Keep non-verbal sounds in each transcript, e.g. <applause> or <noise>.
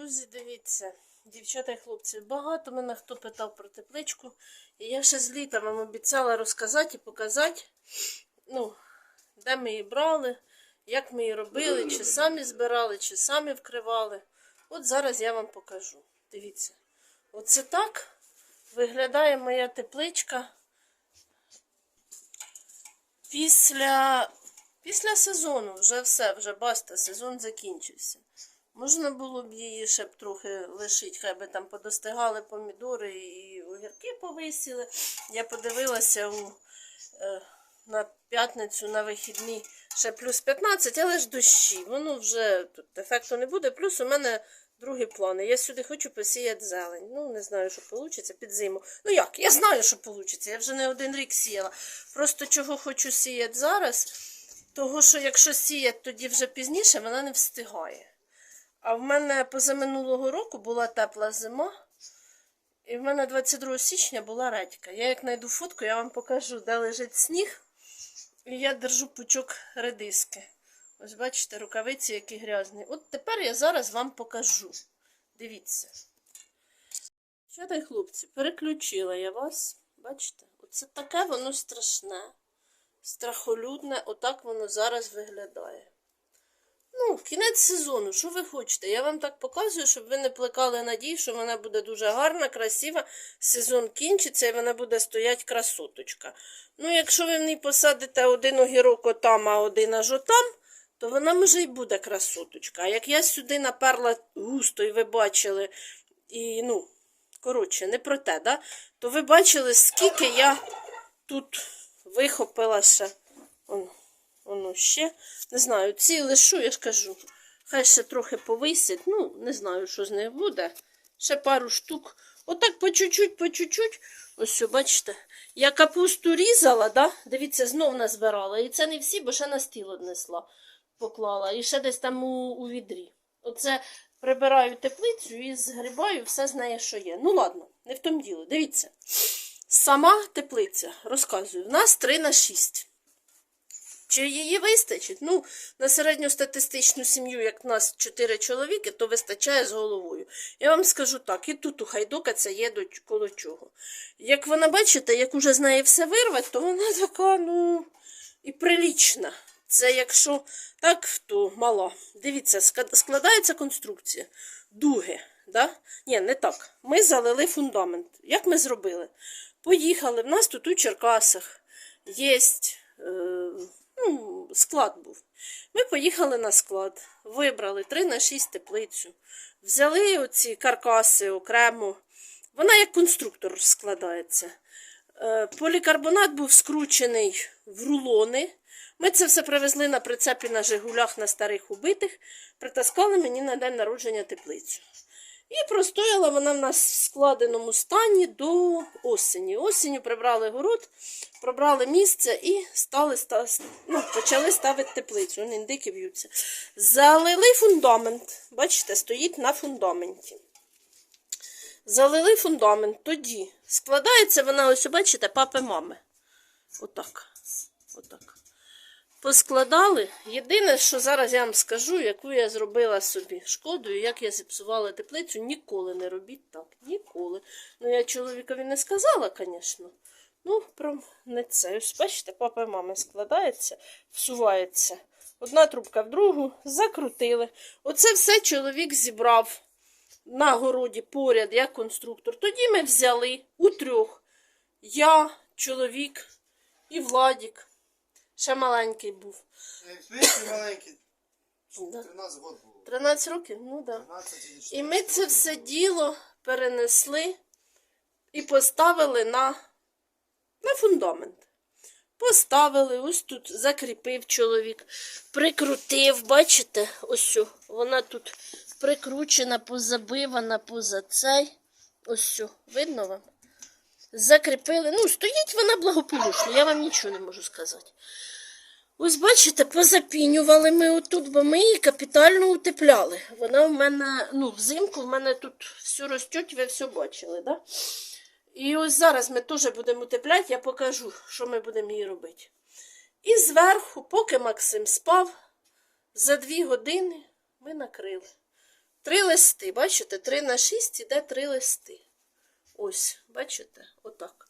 Друзі, дивіться, дівчата і хлопці, багато мене хто питав про тепличку. І я ще з літа вам обіцяла розказати і показати, ну, де ми її брали, як ми її робили, чи самі збирали, чи самі вкривали. От зараз я вам покажу. Дивіться. Оце так виглядає моя тепличка після, після сезону. Вже все, вже баста, сезон закінчився. Можна було б її ще б трохи лишити, хай би там подостигали помідори і огірки повисіли. Я подивилася у, е, на п'ятницю на вихідні ще плюс 15, але ж дощі. Воно вже тут ефекту не буде. Плюс у мене другі плани. Я сюди хочу посіяти зелень. Ну, не знаю, що вийде під зиму. Ну як? Я знаю, що вийде. Я вже не один рік сіяла. Просто чого хочу сіяти зараз, того що якщо сіяти тоді вже пізніше, вона не встигає. А в мене позаминулого року була тепла зима, і в мене 22 січня була редька. Я як знайду фотку, я вам покажу, де лежить сніг. І я держу пучок редиски. Ось бачите, рукавиці які грязні. От тепер я зараз вам покажу. Дивіться. Дівчата й хлопці, переключила я вас. Бачите? Оце таке воно страшне, страхолюдне, отак воно зараз виглядає. Ну, кінець сезону, що ви хочете? Я вам так показую, щоб ви не плекали надій, що вона буде дуже гарна, красива. Сезон кінчиться і вона буде стоять красоточка. Ну, якщо ви в ній посадите один огірок отам, а один аж отам, то вона може й буде красоточка. А як я сюди наперла густо, і ви бачили, і, ну, коротше, не про те, да? то ви бачили, скільки я тут вихопила ще. Он, Воно ще. Не знаю, ці лишу, я ж кажу. Хай ще трохи повисять. Ну, не знаю, що з них буде. Ще пару штук. Отак по чуть-чуть, по чуть-чуть. Ось, бачите. Я капусту різала, да? дивіться, знов назбирала. І це не всі, бо ще на стіл однесла, поклала. І ще десь там у, у відрі. Оце прибираю теплицю і згрібаю все з що є. Ну, ладно, не в тому діло. Дивіться. Сама теплиця, розказую, в нас 3 на 6. Чи її вистачить? Ну, на середньостатистичну сім'ю, як нас чотири чоловіки, то вистачає з головою. Я вам скажу так, і тут у хайдока це є до коло чого. Як вона бачите, як уже з неї все вирве, то вона така, ну, і прилічна. Це якщо так, то мала. Дивіться, складається конструкція. Дуги. Да? Ні, не так. Ми залили фундамент. Як ми зробили? Поїхали. В нас тут у Черкасах є ну, склад був. Ми поїхали на склад, вибрали 3 на 6 теплицю, взяли оці каркаси окремо. Вона як конструктор складається. Е, Полікарбонат був скручений в рулони. Ми це все привезли на прицепі на Жигулях на старих убитих, притаскали мені на день народження теплицю. І простояла вона в нас в складеному стані до осені. Осінню прибрали город, пробрали місце і стали, ну, почали ставити теплицю. Вони індики в'ються. Залили фундамент. Бачите, стоїть на фундаменті. Залили фундамент. Тоді складається вона, ось бачите, папи мами. Отак. Отак. Поскладали. Єдине, що зараз я вам скажу, яку я зробила собі шкоду, як я зіпсувала теплицю, ніколи не робіть так. Ніколи. Ну, я чоловікові не сказала, звісно. Ну, про не це. Ось бачите, папа і мама складається, всувається. Одна трубка в другу, закрутили. Оце все чоловік зібрав на городі поряд, як конструктор. Тоді ми взяли у трьох. Я, чоловік і Владік. Ще маленький був. Як маленький, Да. 13 років було. 13 років? Ну так. Да. 13 чи 14. І ми це все діло перенесли і поставили на, на фундамент. Поставили, ось тут закріпив чоловік, прикрутив, бачите, ось о, вона тут прикручена, позабивана поза цей. Ось, о, видно вам? Закріпили. Ну, стоїть вона благополучно, я вам нічого не можу сказати. Ось бачите, позапінювали ми отут, бо ми її капітально утепляли. Вона в мене, ну, взимку в мене тут все ростуть, ви все бачили, да? І ось зараз ми теж будемо утепляти, я покажу, що ми будемо її робити. І зверху, поки Максим спав, за дві години ми накрили. Три листи, бачите, три на шість іде три листи. Ось, бачите, отак.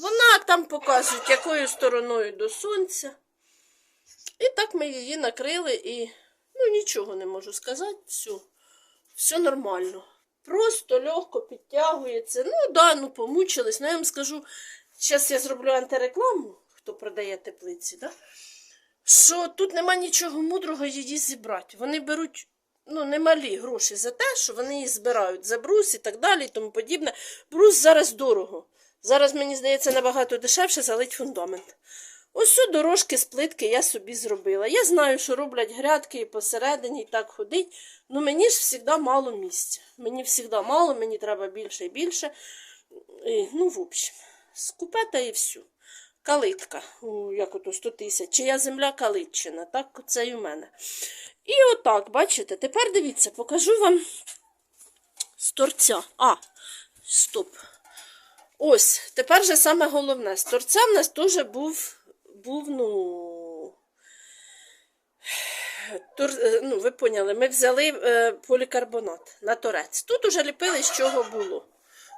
Вона там показують, якою стороною до сонця. І так ми її накрили і ну нічого не можу сказати. Все, все нормально. Просто легко підтягується. Ну да, ну помучились. Ну я вам скажу, зараз я зроблю антирекламу, хто продає теплиці, да? що тут нема нічого мудрого її зібрати. Вони беруть ну, немалі гроші за те, що вони її збирають за брус і так далі, і тому подібне. Брус зараз дорого. Зараз, мені здається, набагато дешевше залить фундамент. Ось цю дорожки з плитки я собі зробила. Я знаю, що роблять грядки і посередині, і так ходить. Ну мені ж завжди мало місця. Мені завжди мало, мені треба більше і більше. І, ну, в общем, скупета і все. Калитка, у, як ото 100 тисяч. Чия земля калитчина, так це і в мене. І отак, бачите, тепер дивіться, покажу вам з торця. А, стоп. Ось, тепер же саме головне. З торця в нас теж був, був, ну. Тур, е, ну, ви поняли, ми взяли е, полікарбонат на торець. Тут уже ліпили, з чого було.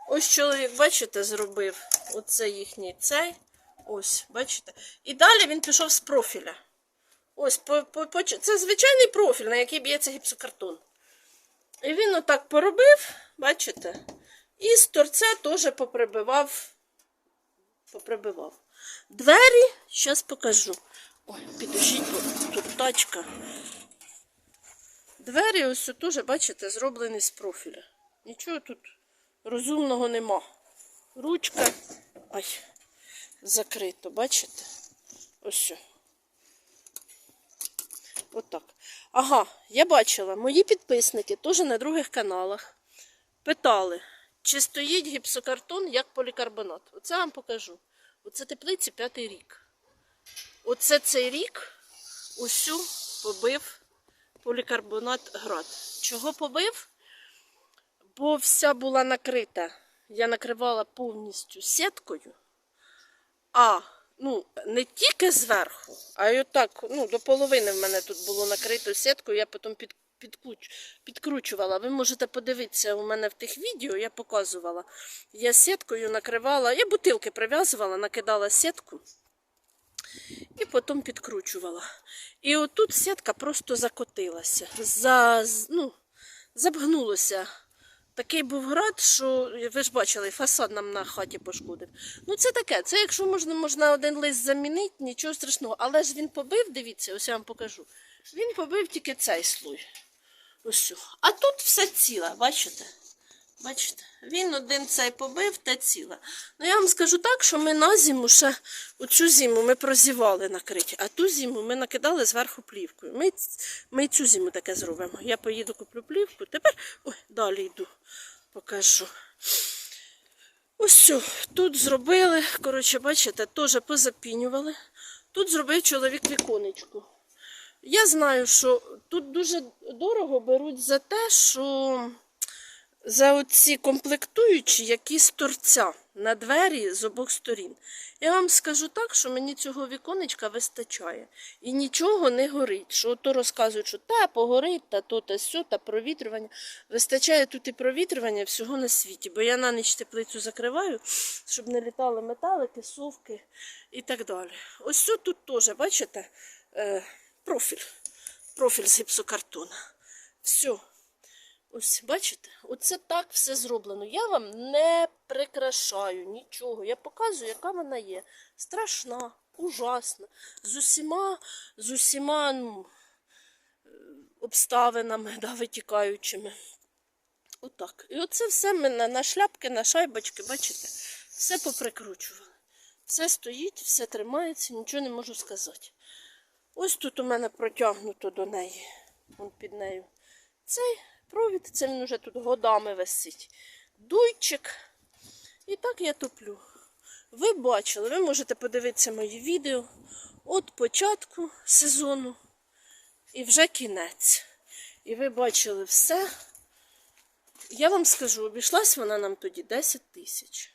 Ось чоловік, бачите, зробив оце їхній цей. Ось, бачите. І далі він пішов з профіля. Ось, по, по, по, це звичайний профіль, на який б'ється гіпсокартон. І він отак поробив, бачите? І з торця теж поприбивав. Поприбивав. Двері, зараз покажу. Ой, підожіть, бо тут тачка. Двері ось теж, бачите, зроблені з профіля. Нічого тут розумного нема. Ручка. Ай, закрито, бачите? Ось. Отак. Ага, я бачила, мої підписники теж на других каналах питали, чи стоїть гіпсокартон як полікарбонат. Оце вам покажу. Оце теплиці п'ятий рік. Оце цей рік усю побив полікарбонат град. Чого побив? Бо вся була накрита. Я накривала повністю сіткою. А, ну, не тільки зверху, а й отак, ну, до половини в мене тут було накрито сіткою, я потім під, підкруч, підкручувала. Ви можете подивитися, у мене в тих відео я показувала. Я сіткою накривала, я бутилки прив'язувала, накидала сітку і потім підкручувала. І отут сітка просто закотилася, за, ну, забгнулося. Такий був град, що ви ж бачили, фасад нам на хаті пошкодив. Ну це таке, це якщо можна, можна один лист замінити, нічого страшного. Але ж він побив, дивіться, ось я вам покажу. Він побив тільки цей слой. Ось. А тут все ціле, бачите? Бачите, він один цей побив, те ціле. Ну я вам скажу так, що ми на зиму ще оцю зиму ми прозівали накриті, а ту зиму ми накидали зверху плівкою. Ми, ми цю зиму таке зробимо. Я поїду куплю плівку. Тепер ой, далі йду, покажу. Ось що, тут зробили, коротше, бачите, теж позапінювали. Тут зробив чоловік віконечку. Я знаю, що тут дуже дорого беруть за те, що за оці комплектуючі, які з торця на двері з обох сторін. Я вам скажу так, що мені цього віконечка вистачає. І нічого не горить. Що то розказують, що та погорить, та то, та сьо, та провітрювання. Вистачає тут і провітрювання всього на світі, бо я на ніч теплицю закриваю, щоб не літали металики, совки і так далі. Ось тут теж, бачите, е, профіль. Профіль з гіпсокартона. Все. Ось, бачите, оце так все зроблено. Я вам не прикрашаю нічого. Я показую, яка вона є. Страшна, ужасна, з усіма, з усіма ну, е, обставинами <laughs> да, витікаючими. Отак. І оце все ми на, на шляпки, на шайбочки, бачите, все поприкручували. Все стоїть, все тримається, нічого не можу сказати. Ось тут у мене протягнуто до неї, вон під нею. Цей провід, це він уже тут годами висить. Дуйчик. І так я топлю. Ви бачили, ви можете подивитися мої відео від початку сезону і вже кінець. І ви бачили все. Я вам скажу, обійшлась вона нам тоді 10 тисяч.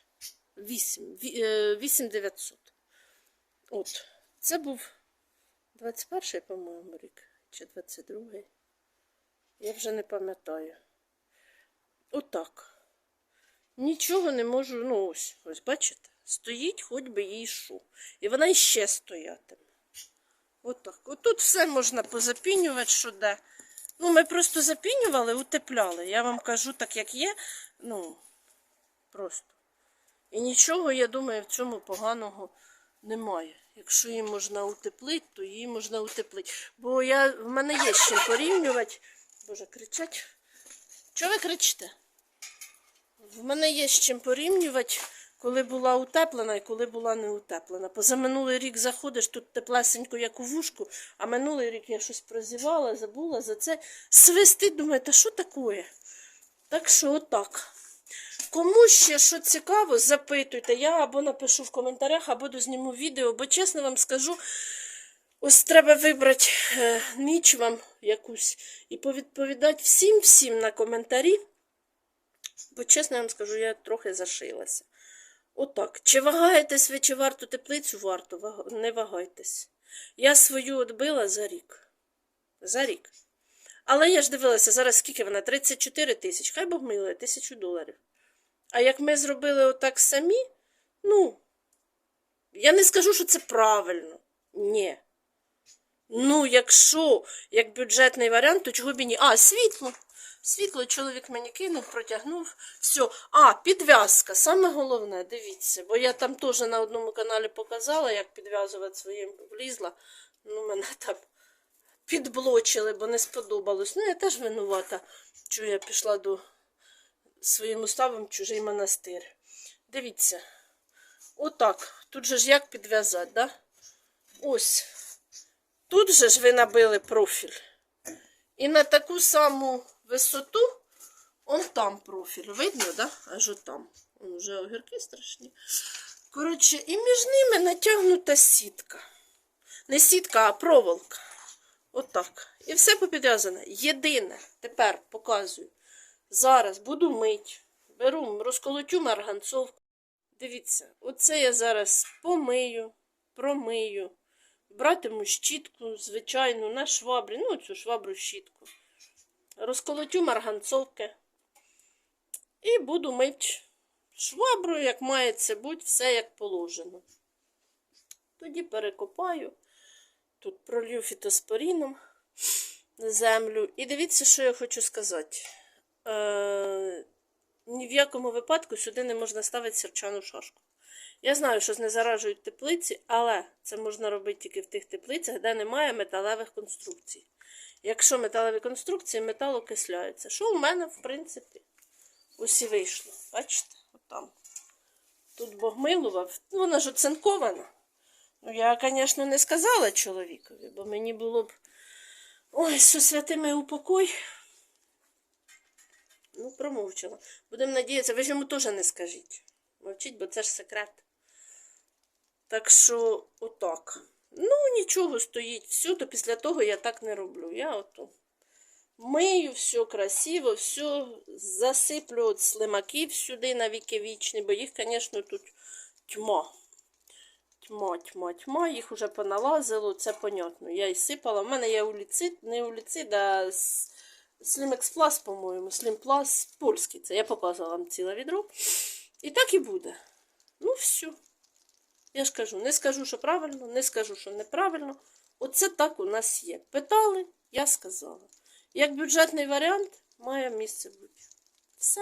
8, 8 900. От, це був 21-й, по-моєму, рік, чи 22-й. Я вже не пам'ятаю. Отак. Нічого не можу, ну ось, ось, бачите? Стоїть, хоч би їй що. І вона іще стоятиме. Отак. Отут все можна позапінювати, що де. Ну, ми просто запінювали, утепляли. Я вам кажу так, як є. Ну, просто. І нічого, я думаю, в цьому поганого немає. Якщо її можна утеплити, то її можна утеплити. Бо я, в мене є чим порівнювати. Боже, кричать. Чого ви кричите? В мене є з чим порівнювати, коли була утеплена і коли була не утеплена. Позаминулий рік заходиш, тут теплесенько, як у вушку, а минулий рік я щось прозівала, забула за це. Свистить, думаю, та що таке? Так що отак. Кому ще що цікаво, запитуйте. Я або напишу в коментарях, або дозніму відео, бо чесно вам скажу, ось треба вибрати е, ніч вам якусь і повідповідати всім-всім на коментарі. Бо чесно я вам скажу, я трохи зашилася. Отак. Чи вагаєтесь ви, чи варто теплицю? Варто, не вагайтесь. Я свою отбила за рік. За рік. Але я ж дивилася, зараз скільки вона? 34 тисяч. Хай Бог милує, тисячу доларів. А як ми зробили отак самі, ну, я не скажу, що це правильно. Ні. Ну, якщо як бюджетний варіант, то чого б ні? А, світло. Світло чоловік мені кинув, протягнув. Все. А, підв'язка. Саме головне, дивіться. Бо я там теж на одному каналі показала, як підв'язувати своїм влізла. Ну, мене там підблочили, бо не сподобалось. Ну, я теж винувата, що я пішла до своїм уставом чужий монастир. Дивіться. Отак. Тут же ж як підв'язати, да? Ось. Тут же ж ви набили профіль. І на таку саму висоту, он там профіль. Видно, да? Аж отам. Вон вже огірки страшні. Коротше, і між ними натягнута сітка. Не сітка, а проволока. Отак. І все попідв'язане. Єдине, тепер показую. Зараз буду мить. Беру, розколотю марганцовку. Дивіться, оце я зараз помию, промию. Братиму щітку, звичайну, на швабрі, ну цю швабру щітку. Розколотю марганцовки. І буду мити шваброю, як має це бути, все як положено. Тоді перекопаю. Тут пролью фітоспоріном землю. І дивіться, що я хочу сказати. Е, ні в якому випадку сюди не можна ставити сірчану шашку. Я знаю, що знезаражують теплиці, але це можна робити тільки в тих теплицях, де немає металевих конструкцій. Якщо металеві конструкції, метал окисляється. Що у мене, в принципі, ось і вийшло. Бачите? Отам. Тут Бог милував. Ну, вона ж оцинкована. Ну, я, звісно, не сказала чоловікові, бо мені було б. Ой, со святими упокой. Ну, промовчала. Будемо надіятися, ви ж йому теж не скажіть. Мовчіть, бо це ж секрет. Так що, отак. Ну, нічого стоїть. Все, то після того я так не роблю. Я ото мию, все красиво, все засиплю от слимаків сюди на віки вічні, бо їх, звісно, тут тьма. Тьма, тьма, тьма, їх уже поналазило, це понятно. Я і сипала. У мене є уліцит, не уліцид, а слімексплас, по-моєму, слімплас польський. Це я показала вам ціле відро. І так і буде. Ну, все. Я ж кажу, не скажу, що правильно, не скажу, що неправильно. Оце так у нас є. Питали, я сказала. Як бюджетний варіант, має місце бути. Все.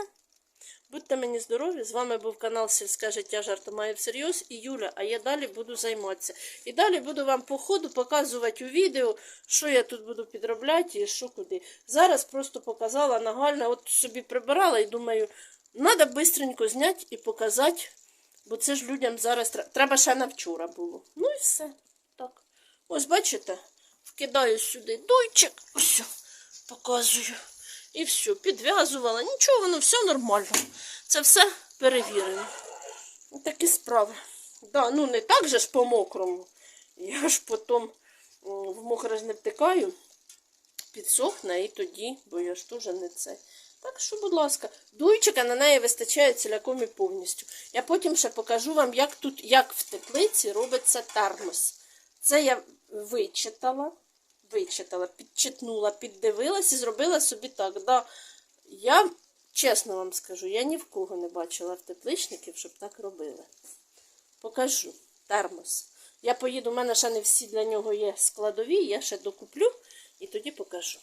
Будьте мені здорові. З вами був канал Сільське життя жартомає всерйоз і Юля, а я далі буду займатися. І далі буду вам по ходу показувати у відео, що я тут буду підробляти і що куди. Зараз просто показала нагально, от собі прибирала і думаю, треба швидко зняти і показати, бо це ж людям зараз треба ще на вчора було. Ну і все. Так. Ось бачите, вкидаю сюди дуйчик, ось, показую. І все, підв'язувала. Нічого, воно все нормально. Це все перевірено. Такі справи. Да, ну не так же ж по-мокрому. Я ж потім в мокре ж не втикаю, підсохне і тоді, бо я ж теж не це. Так що, будь ласка, дуйчика на неї вистачає ціляком і повністю. Я потім ще покажу вам, як тут, як в теплиці робиться термос. Це я вичитала, вичитала, підчитнула, піддивилась і зробила собі так. Да, я Чесно вам скажу, я ні в кого не бачила в тепличників, щоб так робили. Покажу. Термос. Я поїду, у мене ще не всі для нього є складові, я ще докуплю і тоді покажу.